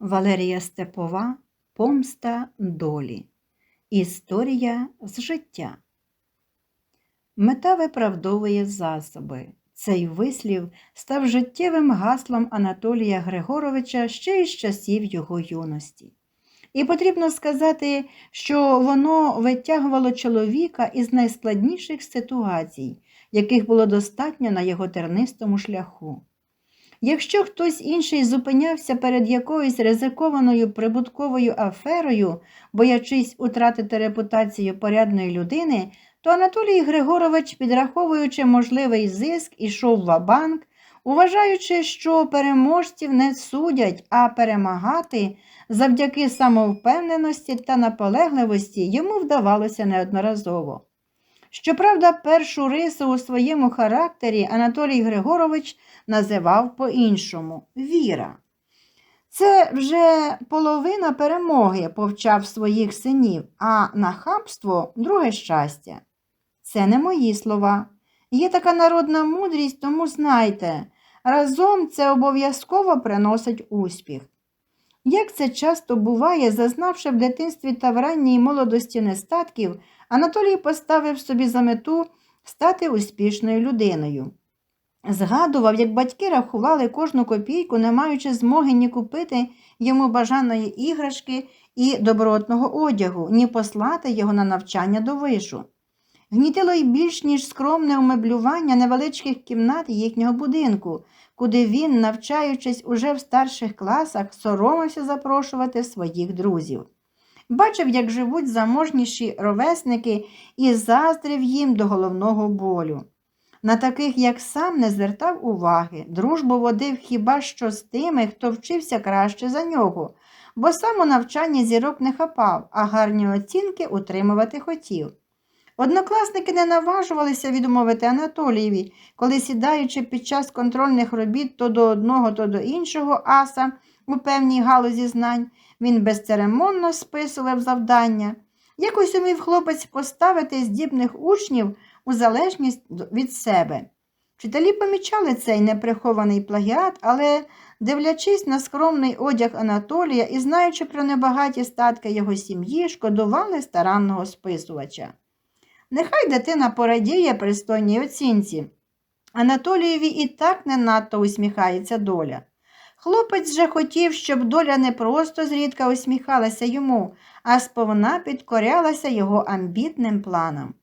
Валерія Степова Помста долі. Історія з життя. Мета виправдовує засоби. Цей вислів став життєвим гаслом Анатолія Григоровича ще із часів його юності. І потрібно сказати, що воно витягувало чоловіка із найскладніших ситуацій, яких було достатньо на його тернистому шляху. Якщо хтось інший зупинявся перед якоюсь ризикованою прибутковою аферою, боячись утратити репутацію порядної людини, то Анатолій Григорович, підраховуючи можливий зиск, ішов в банк, уважаючи, що переможців не судять, а перемагати завдяки самовпевненості та наполегливості йому вдавалося неодноразово. Щоправда, першу рису у своєму характері Анатолій Григорович називав по-іншому віра. Це вже половина перемоги повчав своїх синів, а нахабство друге щастя. Це не мої слова. Є така народна мудрість, тому знайте, разом це обов'язково приносить успіх. Як це часто буває, зазнавши в дитинстві та в ранній молодості нестатків, Анатолій поставив собі за мету стати успішною людиною. Згадував, як батьки рахували кожну копійку, не маючи змоги ні купити йому бажаної іграшки і добротного одягу, ні послати його на навчання до вишу. Гнітило й більш ніж скромне умеблювання невеличких кімнат їхнього будинку, куди він, навчаючись уже в старших класах, соромився запрошувати своїх друзів. Бачив, як живуть заможніші ровесники, і заздрив їм до головного болю. На таких, як сам, не звертав уваги, дружбу водив хіба що з тими, хто вчився краще за нього, бо сам у навчанні зірок не хапав, а гарні оцінки утримувати хотів. Однокласники не наважувалися відмовити Анатолієві, коли, сідаючи під час контрольних робіт то до одного, то до іншого аса у певній галузі знань, він безцеремонно списував завдання. Якось умів хлопець поставити здібних учнів у залежність від себе. Вчителі помічали цей неприхований плагіат, але, дивлячись на скромний одяг Анатолія і знаючи про небагаті статки його сім'ї, шкодували старанного списувача. Нехай дитина порадіє пристойній оцінці. Анатолієві і так не надто усміхається доля. Хлопець же хотів, щоб доля не просто зрідка усміхалася йому, а сповна підкорялася його амбітним планам.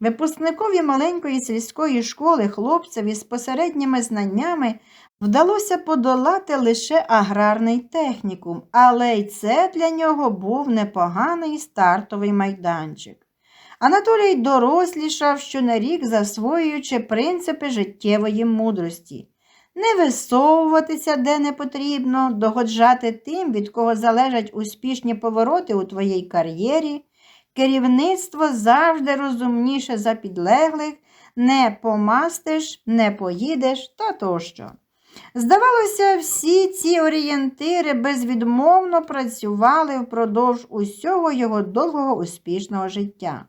Випускникові маленької сільської школи хлопцеві з посередніми знаннями вдалося подолати лише аграрний технікум, але й це для нього був непоганий стартовий майданчик. Анатолій дорослішав щонарік, засвоюючи принципи життєвої мудрості. Не висовуватися де не потрібно, догоджати тим, від кого залежать успішні повороти у твоїй кар'єрі, керівництво завжди розумніше за підлеглих, не помастиш, не поїдеш та тощо. Здавалося, всі ці орієнтири безвідмовно працювали впродовж усього його довгого успішного життя.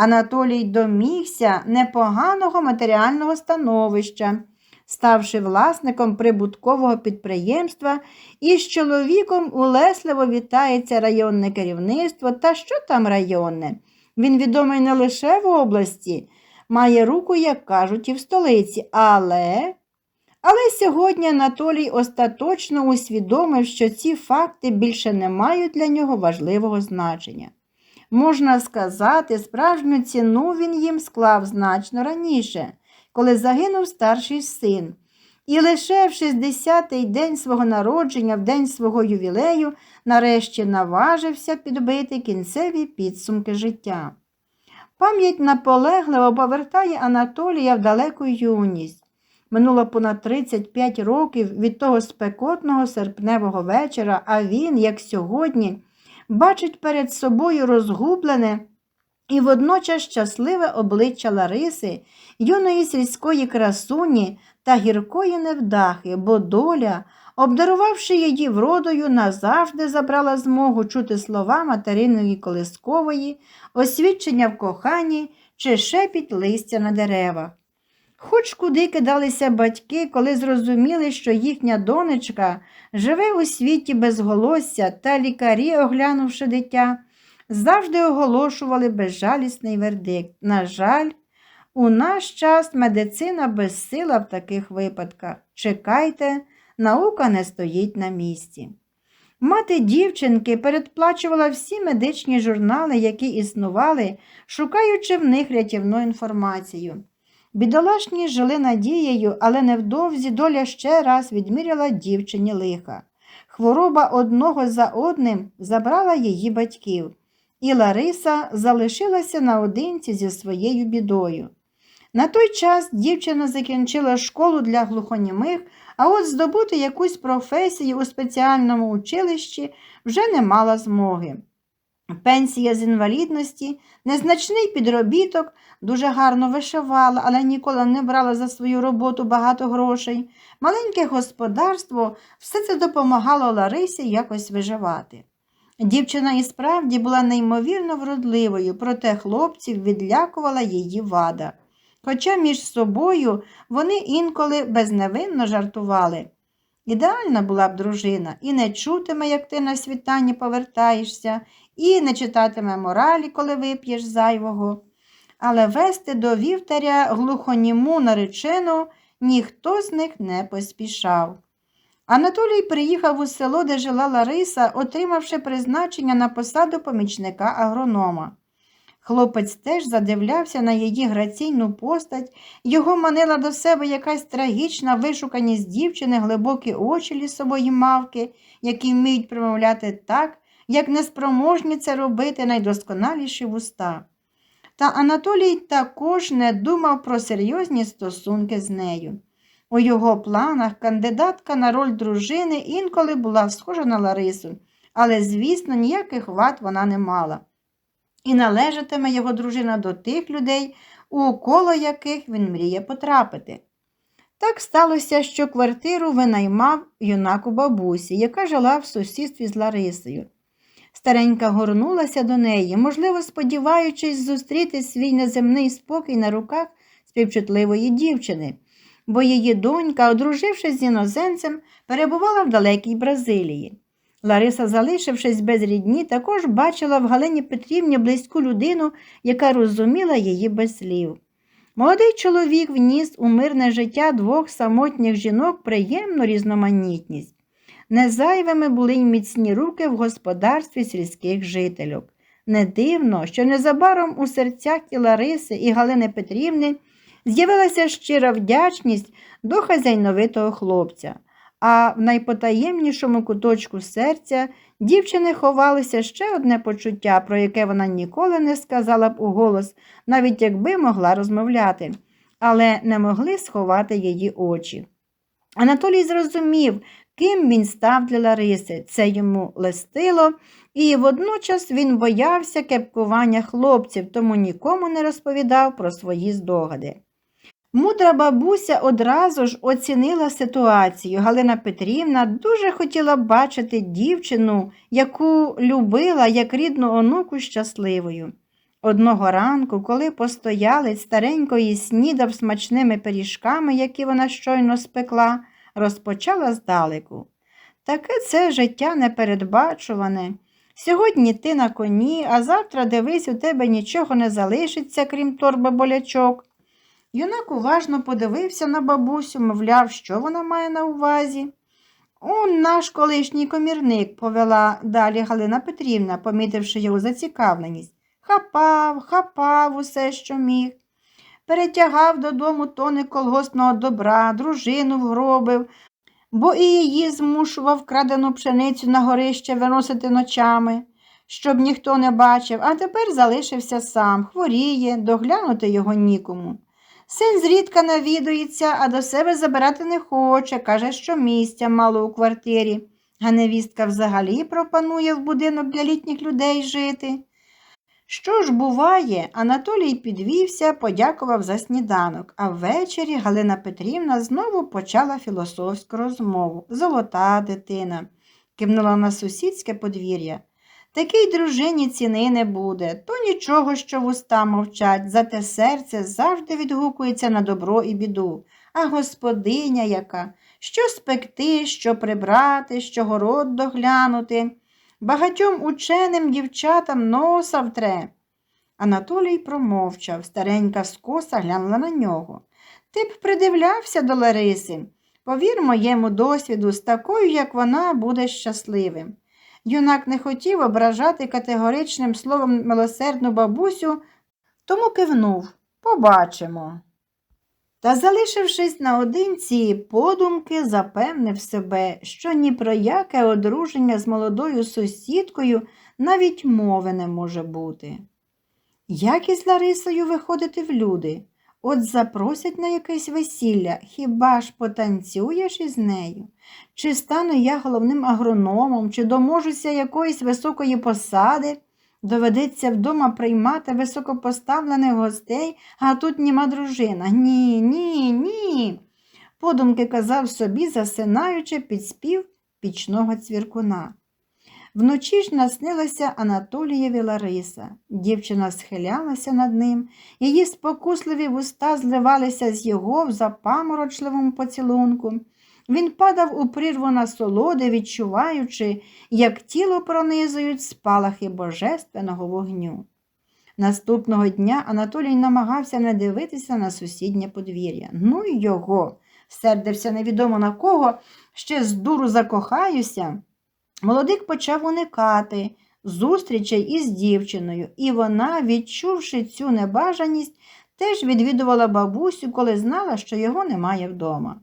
Анатолій домігся непоганого матеріального становища, ставши власником прибуткового підприємства, і з чоловіком улесливо вітається районне керівництво та що там районне. Він відомий не лише в області, має руку, як кажуть, і в столиці, але. Але сьогодні Анатолій остаточно усвідомив, що ці факти більше не мають для нього важливого значення. Можна сказати, справжню ціну він їм склав значно раніше, коли загинув старший син. І лише в 60-й день свого народження, в день свого ювілею, нарешті наважився підбити кінцеві підсумки життя. Пам'ять наполегливо повертає Анатолія в далеку юність. Минуло понад 35 років від того спекотного серпневого вечора, а він, як сьогодні, бачить перед собою розгублене і водночас щасливе обличчя Лариси, юної сільської красуні та гіркої невдахи, бо доля, обдарувавши її вродою, назавжди забрала змогу чути слова материної колискової, освідчення в коханні чи шепіт листя на деревах. Хоч куди кидалися батьки, коли зрозуміли, що їхня донечка живе у світі безголосся, та лікарі, оглянувши дитя, завжди оголошували безжалісний вердикт. На жаль, у наш час медицина безсила в таких випадках. Чекайте, наука не стоїть на місці. Мати дівчинки передплачувала всі медичні журнали, які існували, шукаючи в них рятівну інформацію. Бідолашні жили надією, але невдовзі доля ще раз відміряла дівчині лиха. Хвороба одного за одним забрала її батьків, і Лариса залишилася наодинці зі своєю бідою. На той час дівчина закінчила школу для глухонімих, а от здобути якусь професію у спеціальному училищі вже не мала змоги. Пенсія з інвалідності, незначний підробіток, дуже гарно вишивала, але ніколи не брала за свою роботу багато грошей. Маленьке господарство все це допомагало Ларисі якось виживати. Дівчина і справді була неймовірно вродливою, проте хлопців відлякувала її вада. Хоча між собою вони інколи безневинно жартували. Ідеальна була б дружина і не чутиме, як ти на світанні повертаєшся, і не читатиме моралі, коли вип'єш зайвого. Але вести до вівтаря глухоніму наречену ніхто з них не поспішав. Анатолій приїхав у село, де жила Лариса, отримавши призначення на посаду помічника агронома. Хлопець теж задивлявся на її граційну постать, його манила до себе якась трагічна вишуканість дівчини, глибокі очі лісової мавки, які вміють промовляти так, як неспроможні це робити найдосконаліші вуста. Та Анатолій також не думав про серйозні стосунки з нею. У його планах кандидатка на роль дружини інколи була схожа на Ларису, але, звісно, ніяких вад вона не мала. І належатиме його дружина до тих людей, у коло яких він мріє потрапити. Так сталося, що квартиру винаймав юнак у бабусі, яка жила в сусідстві з Ларисою. Старенька горнулася до неї, можливо, сподіваючись зустріти свій неземний спокій на руках співчутливої дівчини, бо її донька, одружившись з іноземцем, перебувала в далекій Бразилії. Лариса, залишившись без рідні, також бачила в Галині Петрівні близьку людину, яка розуміла її без слів. Молодий чоловік вніс у мирне життя двох самотніх жінок приємну різноманітність. Незайвими були й міцні руки в господарстві сільських жительок. Не дивно, що незабаром у серцях і Лариси, і Галини Петрівни з'явилася щира вдячність до хазяйновитого хлопця, а в найпотаємнішому куточку серця дівчини ховалося ще одне почуття, про яке вона ніколи не сказала б уголос, навіть якби могла розмовляти, але не могли сховати її очі. Анатолій зрозумів, ким він став для Лариси. Це йому листило, і водночас він боявся кепкування хлопців, тому нікому не розповідав про свої здогади. Мудра бабуся одразу ж оцінила ситуацію. Галина Петрівна дуже хотіла бачити дівчину, яку любила як рідну онуку щасливою. Одного ранку, коли постоялець старенької снідав смачними пиріжками, які вона щойно спекла, розпочала здалеку. Таке це життя непередбачуване. Сьогодні ти на коні, а завтра дивись, у тебе нічого не залишиться, крім торба болячок. Юнак уважно подивився на бабусю, мовляв, що вона має на увазі. Он наш колишній комірник, повела далі Галина Петрівна, помітивши його зацікавленість. Хапав, хапав усе, що міг. Перетягав додому тони колгосного добра, дружину вгробив, бо і її змушував крадену пшеницю на горище виносити ночами, щоб ніхто не бачив, а тепер залишився сам, хворіє, доглянути його нікому. Син зрідка навідується, а до себе забирати не хоче, каже, що місця мало у квартирі, а невістка взагалі пропонує в будинок для літніх людей жити. Що ж буває, Анатолій підвівся, подякував за сніданок, а ввечері Галина Петрівна знову почала філософську розмову. Золота дитина, кивнула на сусідське подвір'я. Такій дружині ціни не буде, то нічого, що вуста мовчать, зате серце завжди відгукується на добро і біду. А господиня яка, що спекти, що прибрати, що город доглянути. Багатьом ученим дівчатам носа втре. Анатолій промовчав, старенька скоса глянула на нього. Ти б придивлявся до Лариси. Повір моєму досвіду, з такою, як вона, будеш щасливим. Юнак не хотів ображати категоричним словом милосердну бабусю, тому кивнув побачимо. Та, залишившись наодинці, подумки запевнив себе, що ні про яке одруження з молодою сусідкою навіть мови не може бути. Як із Ларисою виходити в люди? От запросять на якесь весілля, хіба ж потанцюєш із нею? Чи стану я головним агрономом, чи доможуся якоїсь високої посади? Доведеться вдома приймати високопоставлених гостей, а тут німа дружина. Ні, ні, ні. Подумки казав собі, засинаючи під спів пічного цвіркуна. Вночі ж наснилася Анатолієві Лариса. Дівчина схилялася над ним, її спокусливі вуста зливалися з його в запаморочливому поцілунку. Він падав у прірву насолоди, відчуваючи, як тіло пронизують спалахи божественного вогню. Наступного дня Анатолій намагався не дивитися на сусіднє подвір'я. Ну його, сердився невідомо на кого, ще з дуру закохаюся. Молодик почав уникати зустрічей із дівчиною, і вона, відчувши цю небажаність, теж відвідувала бабусю, коли знала, що його немає вдома.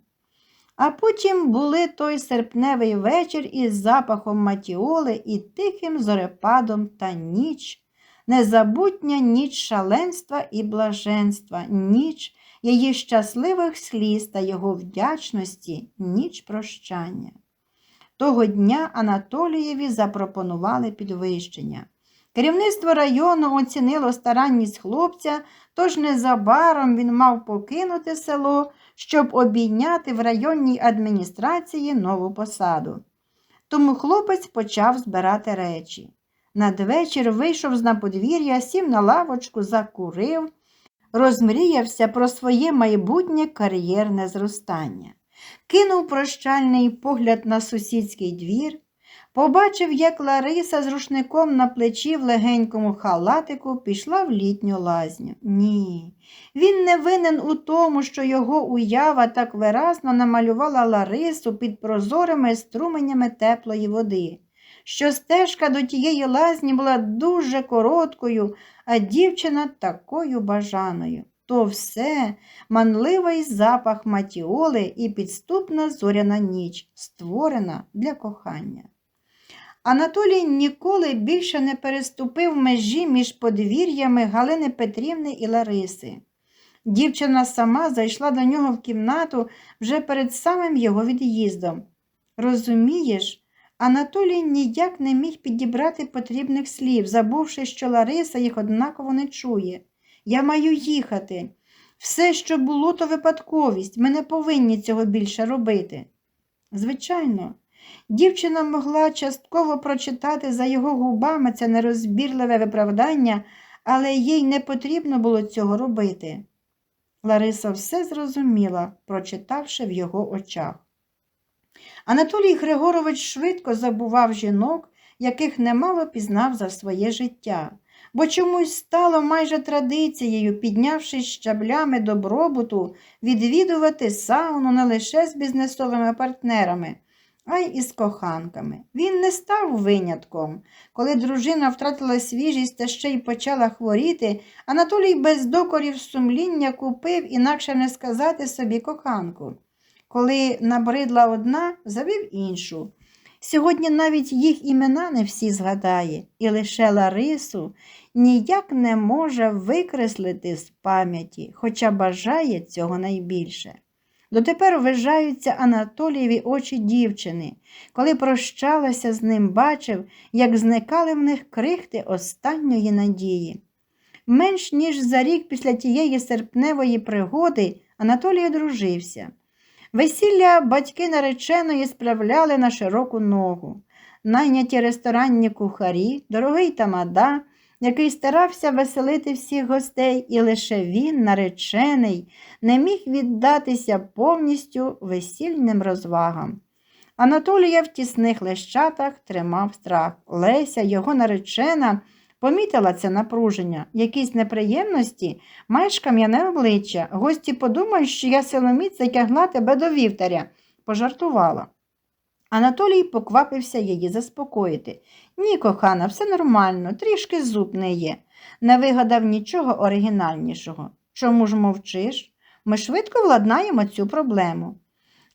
А потім були той серпневий вечір із запахом матіоли і тихим зорепадом та ніч, незабутня ніч шаленства і блаженства, ніч її щасливих сліз та його вдячності, ніч прощання. Того дня Анатолієві запропонували підвищення. Керівництво району оцінило старанність хлопця, тож незабаром він мав покинути село, щоб обійняти в районній адміністрації нову посаду. Тому хлопець почав збирати речі. Надвечір вийшов з наподвір'я, сів на лавочку, закурив, розмріявся про своє майбутнє кар'єрне зростання кинув прощальний погляд на сусідський двір, побачив, як Лариса з рушником на плечі в легенькому халатику пішла в літню лазню. Ні, він не винен у тому, що його уява так виразно намалювала Ларису під прозорими струменями теплої води. Що стежка до тієї лазні була дуже короткою, а дівчина такою бажаною то все манливий запах матіоли і підступна зоряна ніч, створена для кохання. Анатолій ніколи більше не переступив межі між подвір'ями Галини Петрівни і Лариси. Дівчина сама зайшла до нього в кімнату вже перед самим його від'їздом. Розумієш, Анатолій ніяк не міг підібрати потрібних слів, забувши, що Лариса їх однаково не чує. Я маю їхати. Все, що було, то випадковість. Ми не повинні цього більше робити. Звичайно, дівчина могла частково прочитати за його губами це нерозбірливе виправдання, але їй не потрібно було цього робити. Лариса все зрозуміла, прочитавши в його очах. Анатолій Григорович швидко забував жінок, яких немало пізнав за своє життя бо чомусь стало майже традицією, піднявшись щаблями добробуту, відвідувати сауну не лише з бізнесовими партнерами, а й із коханками. Він не став винятком. Коли дружина втратила свіжість та ще й почала хворіти, Анатолій без докорів сумління купив, інакше не сказати собі коханку. Коли набридла одна, завів іншу. Сьогодні навіть їх імена не всі згадає, і лише Ларису ніяк не може викреслити з пам'яті, хоча бажає цього найбільше. Дотепер вважаються Анатолієві очі дівчини, коли прощалася з ним, бачив, як зникали в них крихти останньої надії. Менш ніж за рік після тієї серпневої пригоди Анатолій одружився. Весілля батьки нареченої справляли на широку ногу. найняті ресторанні кухарі, дорогий тамада, який старався веселити всіх гостей, і лише він, наречений, не міг віддатися повністю весільним розвагам. Анатолія в тісних лещатах тримав страх. Леся, його наречена, помітила це напруження, якісь неприємності, маєш кам'яне обличчя. Гості подумають, що я силоміць затягла тебе до вівтаря, пожартувала. Анатолій поквапився її заспокоїти. Ні, кохана, все нормально, трішки зуб не є. Не вигадав нічого оригінальнішого. Чому ж мовчиш? Ми швидко владнаємо цю проблему.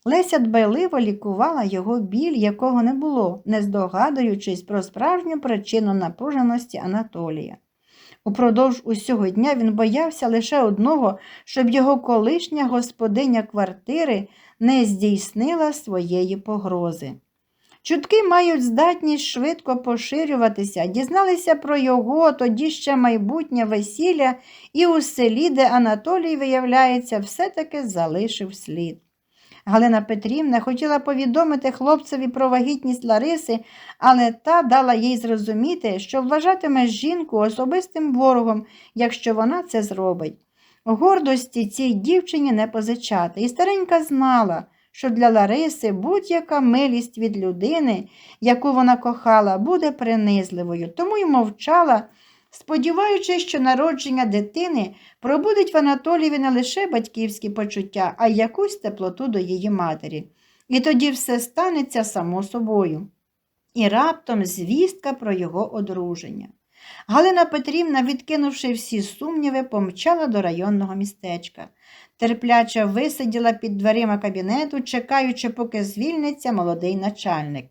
Леся дбайливо лікувала його біль, якого не було, не здогадуючись про справжню причину напруженості Анатолія. Упродовж усього дня він боявся лише одного, щоб його колишня господиня квартири не здійснила своєї погрози. Чутки мають здатність швидко поширюватися, дізналися про його тоді ще майбутнє весілля, і у селі, де Анатолій, виявляється, все-таки залишив слід. Галина Петрівна хотіла повідомити хлопцеві про вагітність Лариси, але та дала їй зрозуміти, що вважатиме жінку особистим ворогом, якщо вона це зробить. Гордості цій дівчині не позичати, і старенька знала, що для Лариси будь-яка милість від людини, яку вона кохала, буде принизливою, тому й мовчала, сподіваючись, що народження дитини пробудить в Анатолієві не лише батьківські почуття, а й якусь теплоту до її матері. І тоді все станеться само собою. І раптом звістка про його одруження. Галина Петрівна, відкинувши всі сумніви, помчала до районного містечка. Терпляче висиділа під дверима кабінету, чекаючи, поки звільниться молодий начальник.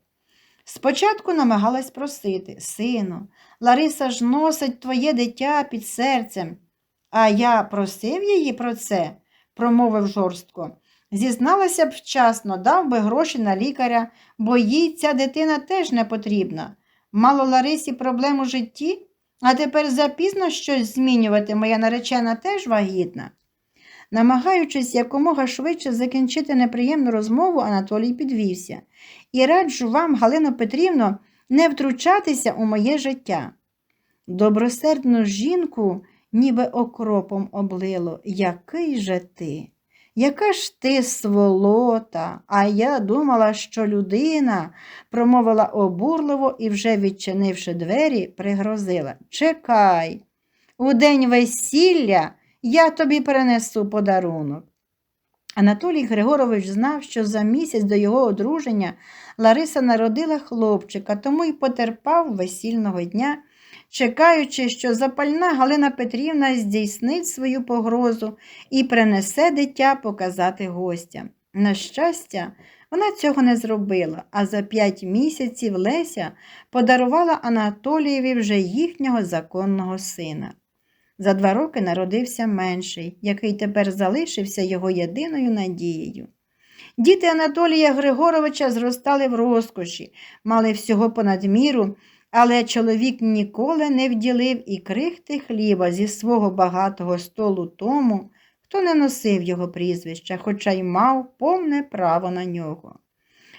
Спочатку намагалась просити Сину, Лариса ж носить твоє дитя під серцем. А я просив її про це, промовив жорстко. Зізналася б вчасно, дав би гроші на лікаря, бо їй ця дитина теж не потрібна. Мало Ларисі проблем у житті, а тепер запізно щось змінювати, моя наречена теж вагітна. Намагаючись якомога швидше закінчити неприємну розмову, Анатолій підвівся. І раджу вам, Галино Петрівно, не втручатися у моє життя. Добросердну жінку ніби окропом облило. Який же ти? Яка ж ти сволота, а я думала, що людина, промовила обурливо і, вже відчинивши двері, пригрозила. Чекай, у день весілля я тобі принесу подарунок. Анатолій Григорович знав, що за місяць до його одруження Лариса народила хлопчика, тому й потерпав весільного дня, чекаючи, що запальна Галина Петрівна здійснить свою погрозу і принесе дитя показати гостям. На щастя, вона цього не зробила, а за п'ять місяців Леся подарувала Анатолієві вже їхнього законного сина. За два роки народився менший, який тепер залишився його єдиною надією. Діти Анатолія Григоровича зростали в розкоші, мали всього понад міру, але чоловік ніколи не вділив і крихти хліба зі свого багатого столу тому, хто не носив його прізвища, хоча й мав повне право на нього.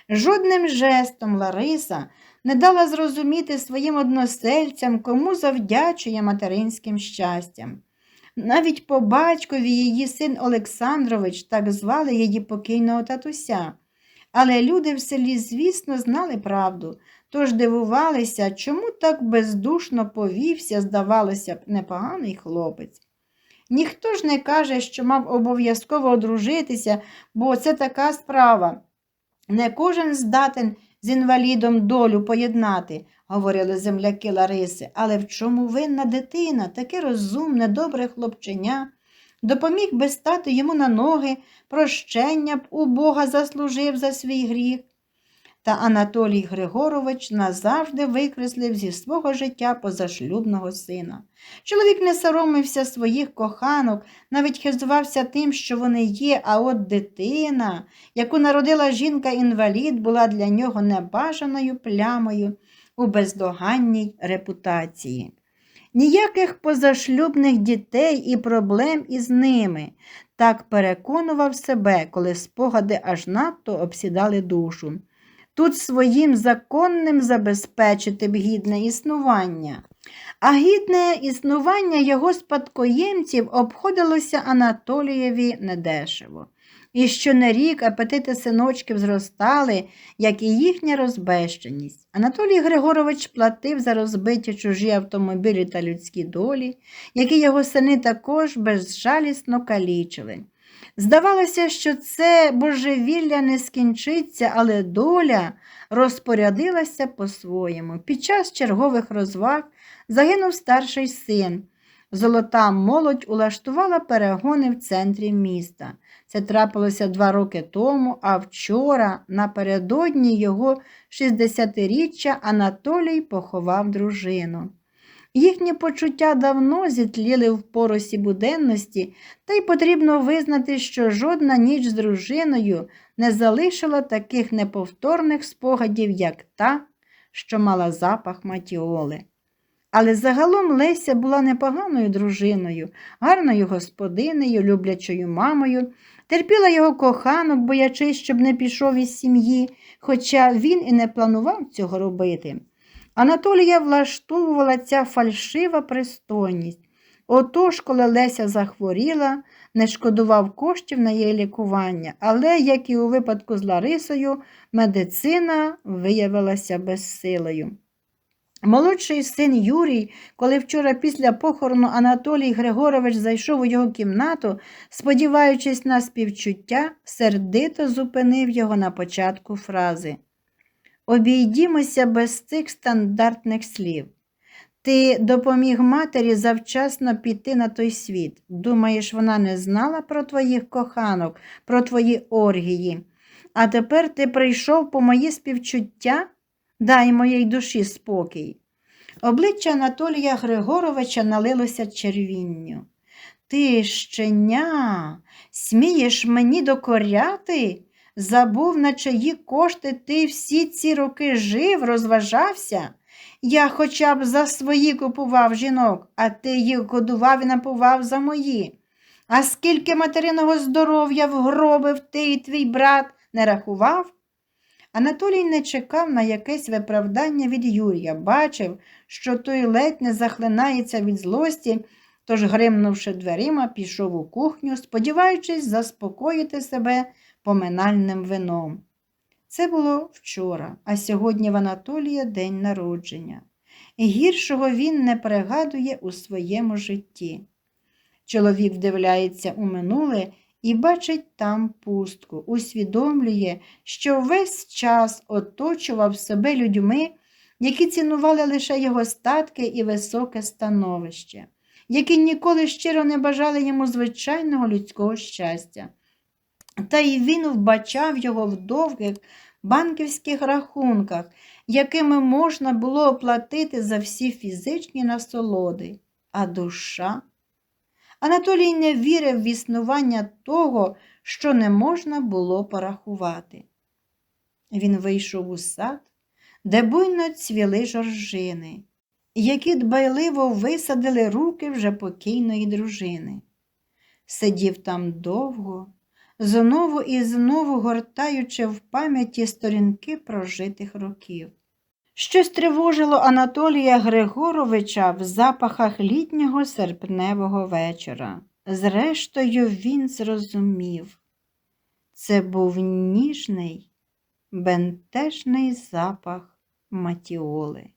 Жодним жестом Лариса не дала зрозуміти своїм односельцям, кому завдячує материнським щастям. Навіть по батькові її син Олександрович так звали її покійного татуся. Але люди в селі, звісно, знали правду, тож дивувалися, чому так бездушно повівся, здавалося б, непоганий хлопець. Ніхто ж не каже, що мав обов'язково одружитися, бо це така справа. Не кожен здатен з інвалідом долю поєднати, говорили земляки Лариси, але в чому винна дитина, таке розумне, добре хлопченя, допоміг би стати йому на ноги, прощення б у Бога заслужив за свій гріх. Та Анатолій Григорович назавжди викреслив зі свого життя позашлюбного сина. Чоловік не соромився своїх коханок, навіть хизувався тим, що вони є, а от дитина, яку народила жінка-інвалід, була для нього небажаною плямою у бездоганній репутації. Ніяких позашлюбних дітей і проблем із ними. Так переконував себе, коли спогади аж надто обсідали душу. Тут своїм законним забезпечити б гідне існування. А гідне існування його спадкоємців обходилося Анатолієві недешево. І що на рік апетити синочків зростали, як і їхня розбещеність. Анатолій Григорович платив за розбиті чужі автомобілі та людські долі, які його сини також безжалісно калічили. Здавалося, що це божевілля не скінчиться, але доля розпорядилася по-своєму. Під час чергових розваг загинув старший син. Золота молодь улаштувала перегони в центрі міста. Це трапилося два роки тому, а вчора, напередодні його 60-річчя, Анатолій поховав дружину. Їхні почуття давно зітліли в поросі буденності, та й потрібно визнати, що жодна ніч з дружиною не залишила таких неповторних спогадів, як та, що мала запах матіоли. Але загалом Леся була непоганою дружиною, гарною господинею, люблячою мамою, терпіла його коханок, боячись, щоб не пішов із сім'ї, хоча він і не планував цього робити. Анатолія влаштовувала ця фальшива пристойність. Отож, коли Леся захворіла, не шкодував коштів на її лікування, але, як і у випадку з Ларисою, медицина виявилася безсилою. Молодший син Юрій, коли вчора після похорону Анатолій Григорович зайшов у його кімнату, сподіваючись на співчуття, сердито зупинив його на початку фрази. Обійдімося без цих стандартних слів. Ти допоміг матері завчасно піти на той світ. Думаєш, вона не знала про твоїх коханок, про твої оргії. А тепер ти прийшов по мої співчуття? Дай моїй душі спокій. Обличчя Анатолія Григоровича налилося червінню. Ти, щеня, смієш мені докоряти? Забув, на чиї кошти ти всі ці роки жив, розважався. Я хоча б за свої купував жінок, а ти їх годував і напував за мої. А скільки материного здоров'я вгробив ти і твій брат не рахував? Анатолій не чекав на якесь виправдання від Юрія, бачив, що той ледь не захлинається від злості, тож, гримнувши дверима, пішов у кухню, сподіваючись заспокоїти себе поминальним вином. Це було вчора, а сьогодні в Анатолія день народження. І гіршого він не пригадує у своєму житті. Чоловік вдивляється у минуле і бачить там пустку, усвідомлює, що весь час оточував себе людьми, які цінували лише його статки і високе становище, які ніколи щиро не бажали йому звичайного людського щастя. Та й він вбачав його в довгих банківських рахунках, якими можна було оплатити за всі фізичні насолоди, а душа. Анатолій не вірив в існування того, що не можна було порахувати. Він вийшов у сад, де буйно цвіли жоржини, які дбайливо висадили руки вже покійної дружини. Сидів там довго, знову і знову гортаючи в пам'яті сторінки прожитих років. Щось тривожило Анатолія Григоровича в запахах літнього серпневого вечора. Зрештою, він зрозумів. Це був ніжний, бентежний запах матіоли.